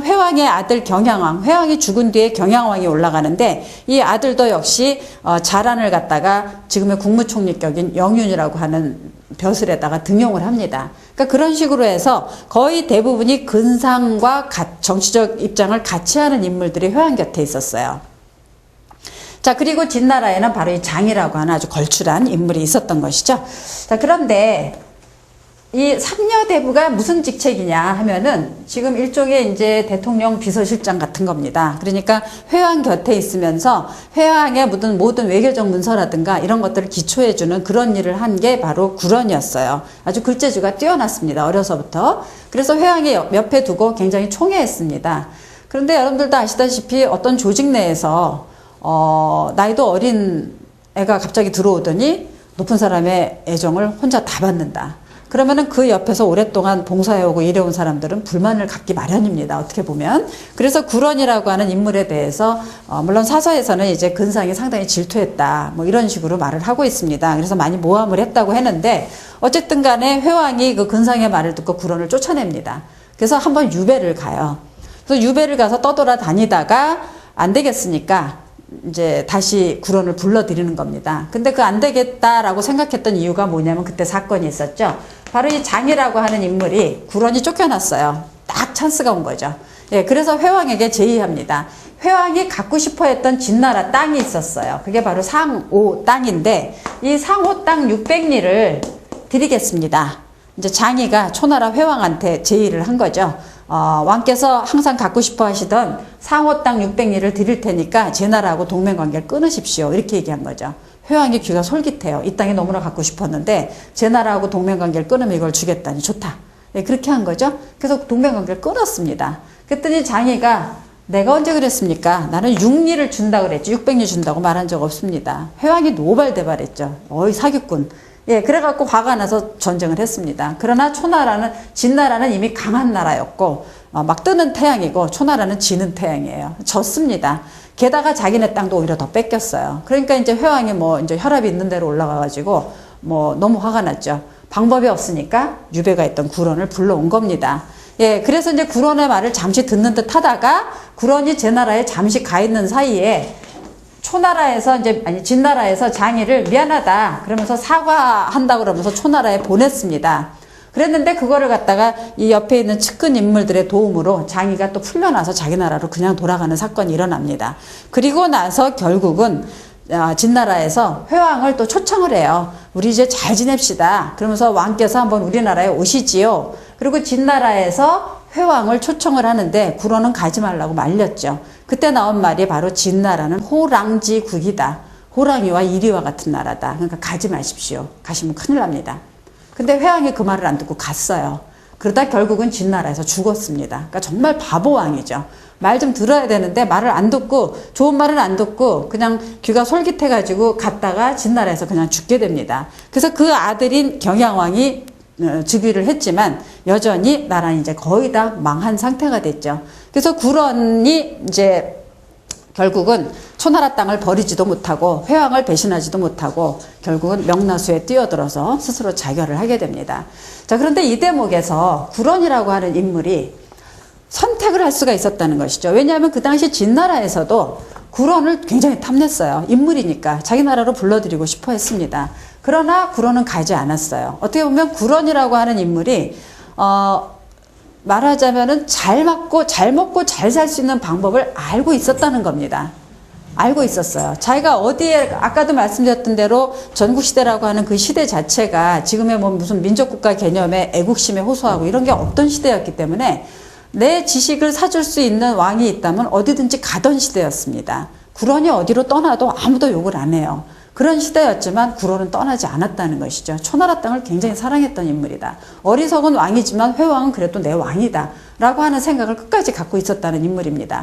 회왕의 아들 경양왕, 회왕이 죽은 뒤에 경양왕이 올라가는데 이 아들도 역시 어, 자란을 갖다가 지금의 국무총리격인 영윤이라고 하는 벼슬에다가 등용을 합니다. 그러니까 그런 식으로 해서 거의 대부분이 근상과 가- 정치적 입장을 같이 하는 인물들이 회왕 곁에 있었어요. 자, 그리고 진나라에는 바로 이 장이라고 하는 아주 걸출한 인물이 있었던 것이죠. 자, 그런데 이 삼녀대부가 무슨 직책이냐 하면은 지금 일종의 이제 대통령 비서실장 같은 겁니다. 그러니까 회왕 곁에 있으면서 회왕의 모든 모든 외교적 문서라든가 이런 것들을 기초해주는 그런 일을 한 게 바로 구런이었어요. 아주 글재주가 뛰어났습니다. 어려서부터. 그래서 회왕의 옆- 옆에 두고 굉장히 총애했습니다. 그런데 여러분들도 아시다시피 어떤 조직 내에서 어, 나이도 어린 애가 갑자기 들어오더니 높은 사람의 애정을 혼자 다 받는다. 그러면은 그 옆에서 오랫동안 봉사해오고 일해온 사람들은 불만을 갖기 마련입니다. 어떻게 보면. 그래서 구런이라고 하는 인물에 대해서, 어, 물론 사서에서는 이제 근상이 상당히 질투했다. 뭐 이런 식으로 말을 하고 있습니다. 그래서 많이 모함을 했다고 했는데, 어쨌든 간에 회왕이 그 근상의 말을 듣고 구런을 쫓아냅니다. 그래서 한번 유배를 가요. 그래서 유배를 가서 떠돌아 다니다가 안 되겠으니까 이제 다시 구론을 불러들이는 겁니다. 근데 그 안 되겠다라고 생각했던 이유가 뭐냐면 그때 사건이 있었죠. 바로 이 장이라고 하는 인물이 구론이 쫓겨났어요. 딱 찬스가 온 거죠. 예, 그래서 회왕에게 제의합니다. 회왕이 갖고 싶어 했던 진나라 땅이 있었어요. 그게 바로 상오 땅인데 이 상오 땅 600리를 드리겠습니다. 이제 장이가 초나라 회왕한테 제의를 한 거죠. 어, 왕께서 항상 갖고 싶어 하시던 상호 땅 600리를 드릴 테니까 제 나라하고 동맹 관계를 끊으십시오. 이렇게 얘기한 거죠. 회왕의 귀가 솔깃해요. 이 땅이 너무나 갖고 싶었는데 제 나라하고 동맹 관계를 끊으면 이걸 주겠다니 좋다. 네, 그렇게 한 거죠. 그래서 동맹 관계를 끊었습니다. 그랬더니 장이가 내가 언제 그랬습니까? 나는 6리를 준다 그랬지. 600리 준다고 말한 적 없습니다. 회왕이 노발대발했죠. 어이 사기꾼. 예, 그래갖고 화가 나서 전쟁을 했습니다. 그러나 초나라는, 진나라는 이미 강한 나라였고, 어, 막 뜨는 태양이고, 초나라는 지는 태양이에요. 졌습니다. 게다가 자기네 땅도 오히려 더 뺏겼어요. 그러니까 이제 회왕이 뭐, 이제 혈압이 있는 대로 올라가가지고, 뭐, 너무 화가 났죠. 방법이 없으니까 유배가 있던 구론을 불러온 겁니다. 예, 그래서 이제 구론의 말을 잠시 듣는 듯 하다가, 구론이 제 나라에 잠시 가 있는 사이에, 초나라에서 이제 아니 진나라에서 장이를 미안하다 그러면서 사과한다 그러면서 초나라에 보냈습니다. 그랬는데 그거를 갖다가 이 옆에 있는 측근 인물들의 도움으로 장이가 또 풀려나서 자기 나라로 그냥 돌아가는 사건이 일어납니다. 그리고 나서 결국은 아, 진나라에서 회왕을 또 초청을 해요. 우리 이제 잘 지냅시다. 그러면서 왕께서 한번 우리나라에 오시지요. 그리고 진나라에서 회왕을 초청을 하는데 구로는 가지 말라고 말렸죠. 그때 나온 말이 바로 진나라는 호랑지국이다. 호랑이와 이리와 같은 나라다. 그러니까 가지 마십시오. 가시면 큰일 납니다. 근데 회왕이 그 말을 안 듣고 갔어요. 그러다 결국은 진나라에서 죽었습니다. 그러니까 정말 바보 왕이죠. 말 좀 들어야 되는데 말을 안 듣고 좋은 말을 안 듣고 그냥 귀가 솔깃해가지고 갔다가 진나라에서 그냥 죽게 됩니다. 그래서 그 아들인 경양왕이 어, 즉위를 했지만 여전히 나라는 이제 거의 다 망한 상태가 됐죠. 그래서 구런이 이제 결국은 초나라 땅을 버리지도 못하고 회왕을 배신하지도 못하고 결국은 명나수에 뛰어들어서 스스로 자결을 하게 됩니다. 자, 그런데 이 대목에서 구런이라고 하는 인물이 선택을 할 수가 있었다는 것이죠. 왜냐하면 그 당시 진나라에서도 구런을 굉장히 탐냈어요. 인물이니까 자기 나라로 불러들이고 싶어 했습니다. 그러나 구런은 가지 않았어요. 어떻게 보면 구런이라고 하는 인물이 어, 말하자면은 잘 맞고 잘 먹고 잘 살 수 있는 방법을 알고 있었다는 겁니다. 알고 있었어요. 자기가 어디에 아까도 말씀드렸던 대로 전국 시대라고 하는 그 시대 자체가 지금의 뭐 무슨 민족 국가 개념에 애국심에 호소하고 이런 게 없던 시대였기 때문에 내 지식을 사줄 수 있는 왕이 있다면 어디든지 가던 시대였습니다. 구런이 어디로 떠나도 아무도 욕을 안 해요. 그런 시대였지만 구로는 떠나지 않았다는 것이죠. 초나라 땅을 굉장히 사랑했던 인물이다. 어리석은 왕이지만 회왕은 그래도 내 왕이다. 라고 하는 생각을 끝까지 갖고 있었다는 인물입니다.